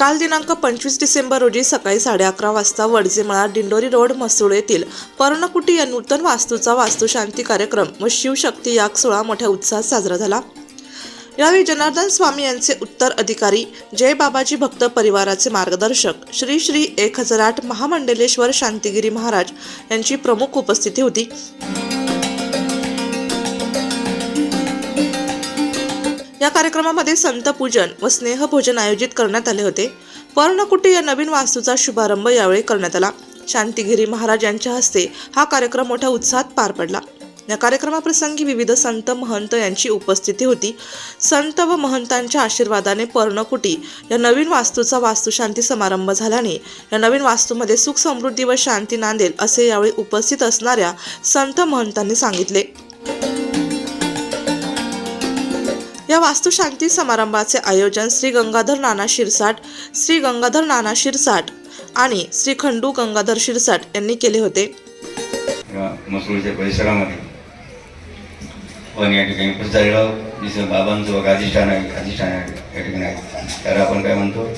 काल दिनांक पंचवीस डिसेंबर रोजी सकाळी साडे अकरा वाजता वडजेमळा दिंडोरी रोड मसूळ येथील पर्णकुटी या नूतन वास्तूचा वास्तुशांती कार्यक्रम व शिवशक्ती याग सोहळा मोठ्या उत्साहात साजरा झाला. यावेळी जनार्दन स्वामी यांचे उत्तर अधिकारी जय बाबाजी भक्त परिवाराचे मार्गदर्शक श्री श्री एक हजार आठ महामंडलेश्वर शांतिगिरी महाराज यांची प्रमुख उपस्थिती होती. या कार्यक्रमामध्ये संत पूजन व स्नेहभोजन आयोजित करण्यात आले होते. पर्णकुटी या नवीन वास्तूचा शुभारंभ यावेळी करण्यात आला. शांतिगिरी महाराज यांच्या हस्ते हा कार्यक्रम मोठ्या उत्साहात पार पडला. या कार्यक्रमाप्रसंगी विविध संत महंत यांची उपस्थिती होती. संत व महंतांच्या आशीर्वादाने पर्णकुटी या नवीन वास्तूचा वास्तुशांती समारंभ झाल्याने या नवीन वास्तूमध्ये सुख समृद्धी व शांती नांदेल असे यावेळी उपस्थित असणाऱ्या संत महंतांनी सांगितले. या वास्तुशांती समारंभाचे आयोजन श्री गंगाधर नाना शिरसाट श्री गंगाधर नाना शिरसाट आणि श्री खंडू गंगाधर शिरसाट यांनी केले होते. या मसूरच्या परिसरामध्ये पण या ठिकाणी पुजारीराव जिथं बाबांचं अधिष्ठान आहे अधिष्ठान आहे या ठिकाणी आहे. त्याला आपण काय म्हणतो?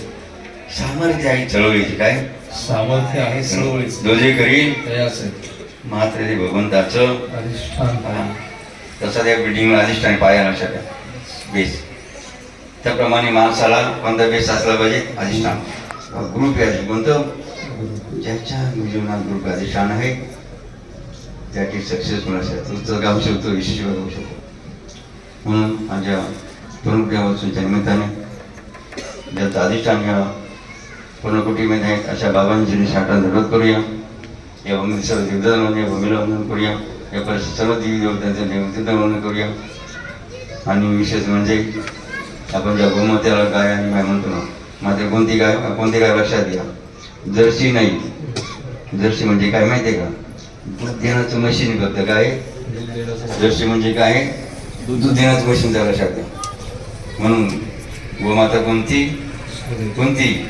सामर्थ्य आहे चळवळीची काय? सामर्थ्य आहे चळवळीचं. जो करी. प्रयास आहे. मात्र ते भगवंताचं अधिष्ठान. हा. तसं त्या बिल्डिंगला अधिष्ठान पाया लक्षात आहे बेस त्याप्रमाणे माणसाला कोणता बेस असला पाहिजे अधिष्ठान. ग्रुप आहे कोणतं? ज्याच्या जीवनात ग्रुप अधिष्ठान आहे त्याची सक्सेसफुल असेल तो तर गाऊ शकतो यशस्वी होऊ शकतो. म्हणून माझ्या प्रमुख या निमित्ताने ज्याचं अधिष्ठान घ्यावा पूर्णकुटीमध्ये आहेत अशा बाबांची साठा धडवत करूया. या भूमी सर्व देवदान म्हणजे भूमीला वंदन करूया. या परिसरात सर्व देवी देवतांचं देवतीचं वंदन करूया. आणि विशेष म्हणजे आपण ज्या गोमात्याला गाय आणि गाय म्हणतो ना मात्र कोणती गाय कोणती गाय लक्षात घ्या. जर्सी नाही. जर्सी म्हणजे काय माहिती आहे का? दूध देण्याचं मशीन फक्त काय? जर्सी म्हणजे काय? दूध देण्याचं मशीन त्या लक्षात घ्या. म्हणून गोमाता कोणती? कोणती?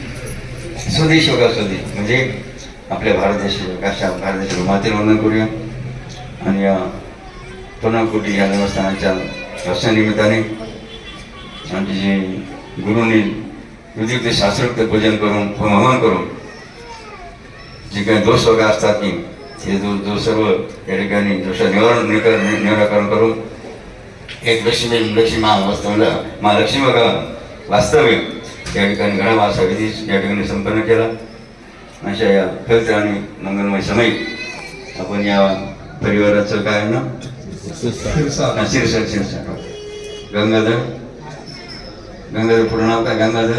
स्वदेश होगा स्वदेश म्हणजे आपल्या भारत देशाच्या अशा भारत देशाच्या मातेला वंदन करूया. आणि या पुन्हा या देवस्थानाच्या वर्षानिमित्ताने आमचे जे गुरुंनी विधियुक्त शास्त्रोक्त पूजन करून हवन करून जे काही दोष वगैरे असतात की ते जो जो सर्व या ठिकाणी दोष निवारण निकर निराकरण करून एक लक्ष्मी लक्ष्मी महावास्तवला महालक्ष्मी बघा वास्तव्य. या ठिकाणी गणवासा विधी या ठिकाणी संपन्न केला. अशा या पवित्र आणि मंगलमय समय आपण या परिवाराचं काय ना शिरसाट. शिरसाट गंगाधर. गंगाधर पूर्ण नाव काय? गंगाधर?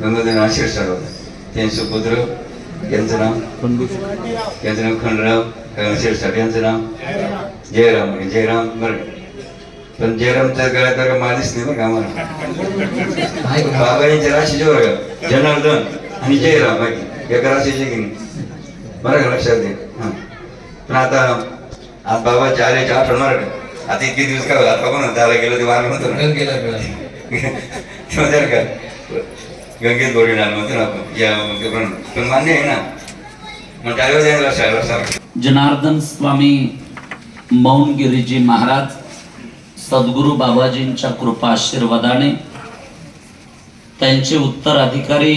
गंगाधर नाव शिरसाट होता त्यांचे पुत्र यांचं नाव? यांचं नाव खंडराव शिरसाट यांचं नाव? जयराम. आहे. जयराम बरं. पण जयरामच्या गळ्यात बघा मालिश नाही का आम्हाला? बाबा यांच्या राशीचे का जनार्दन आणि जयराम बाकी. एका राशीचे की नाही? बरं का लक्षात दे हां पण आता आज बाबाचे आल्याचे आठवण मार आता इतके दिवस काय होतं आता कोण त्याला गेलं ते वेळा तेव्हा जर का गंगेत गोडी आलं म्हणतो ना आपण या पण पण मान्य आहे ना. मग त्यावेळेस यायला लक्षात जनार्दन स्वामी मौनगिरीजी महाराज सद्गुरू बाबाजींच्या कृपा आशीर्वादाने त्यांचे उत्तराधिकारी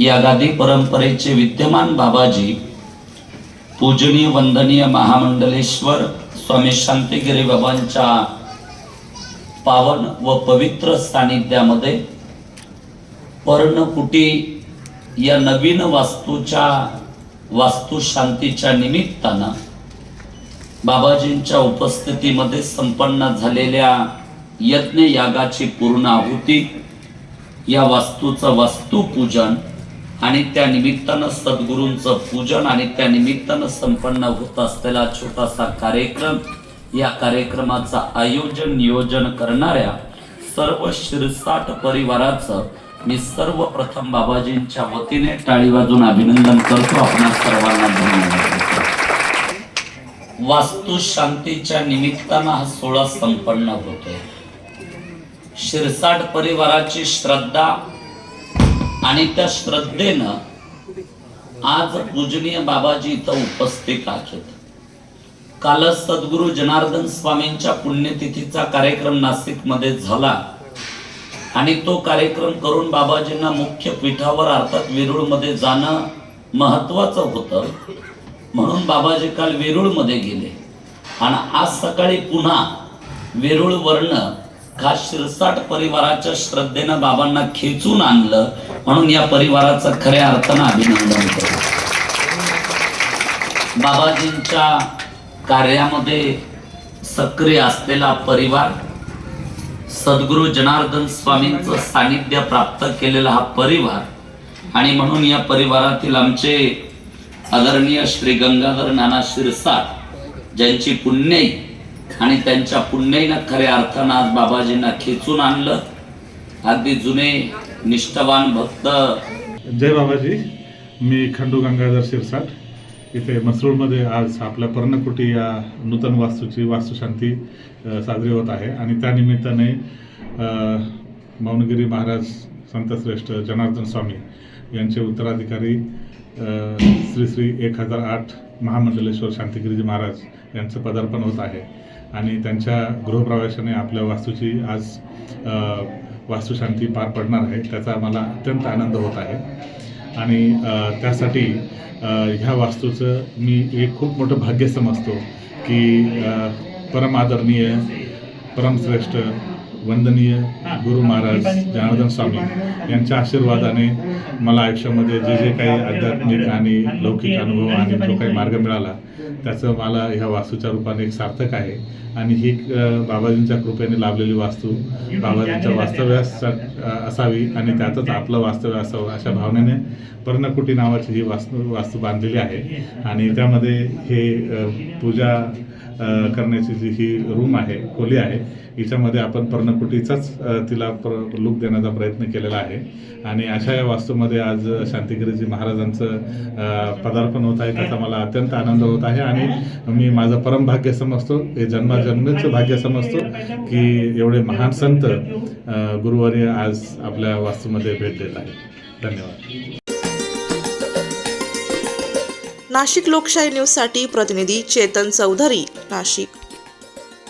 या गादी परंपरेचे विद्यमान बाबाजी पूजनीय वंदनीय महामंडलेश्वर स्वामी शांतिगिरी बाबांच्या पावन व पवित्र सानिध्यामध्ये पर्णकुटी या नवीन वास्तूच्या वास्तुशांतीच्या निमित्तानं बाबाजींच्या उपस्थितीमध्ये संपन्न झालेल्या यज्ञ यागाची पूर्ण आहुती या वास्तूचं वास्तुपूजन आणि त्या निमित्तानं सद्गुरूंचं पूजन आणि त्या निमित्तानं संपन्न होत असलेला छोटासा कार्यक्रम या कार्यक्रमाचं आयोजन नियोजन करणाऱ्या सर्व शिरसाट परिवाराचं मी सर्वप्रथम बाबाजींच्या वतीने टाळी वाजून अभिनंदन करतो. आपणा सर्वांना धन्यवाद. वास्तू वास्तुशांतीच्या निमित्तानं हा सोहळा संपन्न होतोय. शिरसाट परिवाराची श्रद्धा आणि त्या श्रद्धेनं आज पूजनीय बाबाजी इथं उपस्थित आहेत. कालच सद्गुरू जनार्दन स्वामींच्या पुण्यतिथीचा कार्यक्रम नाशिकमध्ये झाला. आणि तो कार्यक्रम करून बाबाजींना मुख्य पीठावर अर्थात वेरूळमध्ये जाणं महत्वाचं होतं. म्हणून बाबाजी काल वेरूळमध्ये गेले. आणि आज सकाळी पुन्हा वेरूळवरनं हा शिरसाट परिवाराच्या श्रद्धेनं बाबांना खेचून आणलं म्हणून या परिवाराचं खऱ्या अर्थानं अभिनंदन करतो. बाबाजींच्या कार्यामध्ये सक्रिय असलेला परिवार सद्गुरू जनार्दन स्वामींचं सानिध्य प्राप्त केलेला हा परिवार आणि म्हणून या परिवारातील आमचे आदरणीय श्री गंगाधर नाना शिरसाट ज्यांची पुण्यई आणि त्यांच्या पुण्याईनं खऱ्या अर्थानं आज बाबाजींना खेचून आणलं. अगदी जुने निष्ठवान भक्त. जय बाबाजी. मी खंडू गंगाधर शिरसाट. इथे मसरूळमध्ये आज आपल्या पर्णकुटी या नूतन वास्तूची वास्तुशांती साजरी होत आहे. आणि त्यानिमित्ताने मौनगिरी महाराज संतश्रेष्ठ जनार्दन स्वामी यांचे उत्तराधिकारी श्री श्री एक हजार आठ महामंडलेश्वर शांतिगिरीजी महाराज यांचं पदार्पण होत आहे. आणि त्यांच्या गृहप्रवेशाने आपल्या वास्तूची आज वास्तुशांती पार पडणार आहे त्याचा मला अत्यंत आनंद होत आहे. आणि त्यासाठी ह्या वास्तूचं मी एक खूप मोठं भाग्य समजतो की परम आदरणीय परमश्रेष्ठ वंदनीय गुरु महाराज जनार्दन स्वामी यांच्या आशीर्वादाने मला आयुष्यामध्ये जे जे काही आध्यात्मिक आणि लौकिक अनुभव आणि जो काही मार्ग मिळाला त्याचं मला ह्या वास्तूच्या रूपाने एक सार्थक आहे. आणि ही बाबाजींच्या कृपेने लाभलेली वास्तू बाबाजींच्या वास्तव्यास असावी आणि त्यातच आपलं वास्तव्य असावं अशा भावनेने पर्णकुटी नावाची ही वास्तू वास्तू बांधलेली आहे. आणि त्यामध्ये हे पूजा करण्याची जी ही रूम आहे खोली आहे हिच्यामध्ये आपण पर्णकुटीचाच तिला प्र लुक देण्याचा प्रयत्न केलेला आहे. आणि अशा या वास्तूमध्ये आज शांतिगिरीजी महाराजांचं पदार्पण होत आहे त्याचा मला अत्यंत आनंद होत आहे. आणि मी माझं परम भाग्य समजतो हे जन्माजन्मीचं भाग्य समजतो की एवढे महान संत गुरुवारी आज आपल्या वास्तूमध्ये भेट देत आहे धन्यवाद. नाशिक लोकशाही न्यूजसाठी प्रतिनिधी चेतन चौधरी नाशिक.